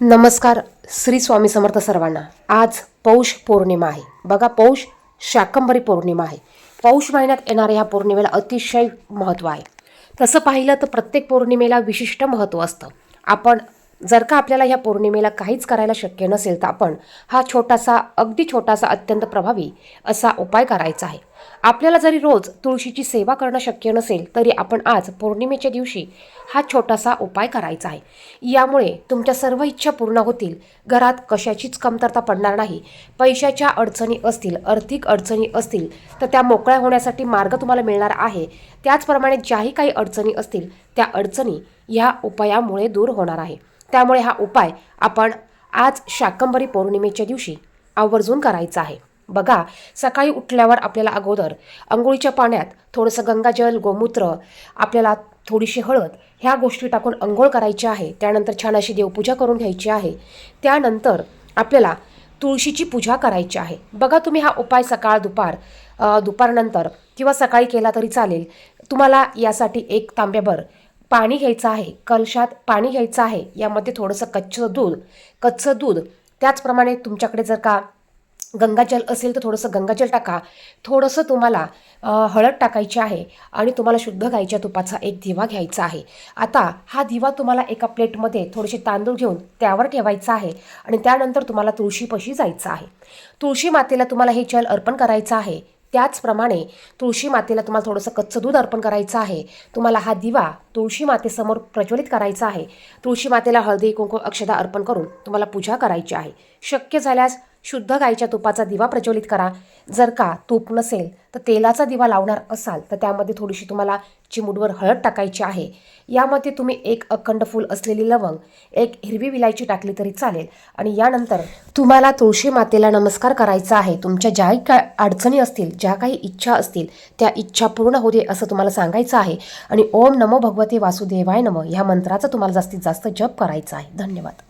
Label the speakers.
Speaker 1: नमस्कार श्री स्वामी समर्थ सर्वांना. आज पौष पौर्णिमा आहे. बघा पौष शाकंभरी पौर्णिमा आहे. पौष महिन्यात येणाऱ्या ह्या पौर्णिमेला अतिशय महत्त्व आहे. तसं पाहिलं तर प्रत्येक पौर्णिमेला विशिष्ट महत्त्व असतं. आपण जर का आपल्याला ह्या पौर्णिमेला काहीच करायला शक्य नसेल तर आपण हा छोटासा अगदी छोटासा अत्यंत प्रभावी असा उपाय करायचा आहे. आपल्याला जरी रोज तुळशीची सेवा करणं शक्य नसेल तरी आपण आज पौर्णिमेच्या दिवशी हा छोटासा उपाय करायचा आहे. यामुळे तुमच्या सर्व इच्छा पूर्ण होतील. घरात कशाचीच कमतरता पडणार नाही. पैशाच्या अडचणी असतील आर्थिक अडचणी असतील तर त्या मोकळ्या होण्यासाठी मार्ग तुम्हाला मिळणार आहे. त्याचप्रमाणे ज्याही काही अडचणी असतील त्या अडचणी ह्या उपायामुळे दूर होणार आहे. त्यामुळे हा उपाय आपण आज शाकंभरी पौर्णिमेच्या दिवशी आवर्जून करायचा आहे. बघा सकाळी उठल्यावर आपल्याला अगोदर अंघोळीच्या पाण्यात थोडंसं गंगाजल गोमूत्र आपल्याला थोडीशी हळद ह्या गोष्टी टाकून अंघोळ करायची आहे. त्यानंतर छान अशी देवपूजा करून घ्यायची आहे. त्यानंतर आपल्याला तुळशीची पूजा करायची आहे. बघा तुम्ही हा उपाय सकाळ दुपार दुपारनंतर किंवा सकाळी केला तरी चालेल. तुम्हाला यासाठी एक तांब्याभर पाणी घ्यायचं आहे. कलशात पाणी घ्यायचं आहे. यामध्ये थोडंसं कच्चं दूध कच्चं दूध त्याचप्रमाणे तुमच्याकडे जर का गंगाजल असेल तर थोडंसं गंगाजल टाका. थोडंसं तुम्हाला हळद टाकायची आहे आणि तुम्हाला शुद्ध गाईच्या तुपाचा एक दिवा घ्यायचा आहे. आता हा दिवा तुम्हाला एका प्लेटमध्ये थोडेसे तांदूळ घेऊन त्यावर ठेवायचा आहे आणि त्यानंतर तुम्हाला तुळशीपाशी जायचं आहे. तुळशी मातेला तुम्हाला हे जल अर्पण करायचं आहे. त्याचप्रमाणे तुळशी मातेला तुम्हाला थोडंसं कच्चं दूध अर्पण करायचं आहे. तुम्हाला हा दिवा तुळशी मातेसमोर प्रज्वलित करायचा आहे. तुळशी मातेला हळदी कुंकू अक्षदा अर्पण करून तुम्हाला पूजा करायची आहे. शक्य झाल्यास शुद्ध गाईच्या तुपाचा दिवा प्रज्वलित करा. जर का तूप नसेल तर तेलाचा दिवा लावणार असाल तर त्यामध्ये थोडीशी तुम्हाला चिमूटवर हळद टाकायची आहे. यामध्ये तुम्ही एक अखंड फूल असलेली लवंग एक हिरवी विलायची टाकली तरी चालेल. आणि यानंतर तुम्हाला तुळशी मातेला नमस्कार करायचा आहे. तुमच्या ज्या काय अडचणी असतील ज्या काही इच्छा असतील त्या इच्छा पूर्ण होऊ दे असं तुम्हाला सांगायचं आहे. आणि ओम नमो भगवते वासुदेवाय नम. ह्या मंत्राचा तुम्हाला जास्तीत जास्त जप करायचा आहे. धन्यवाद.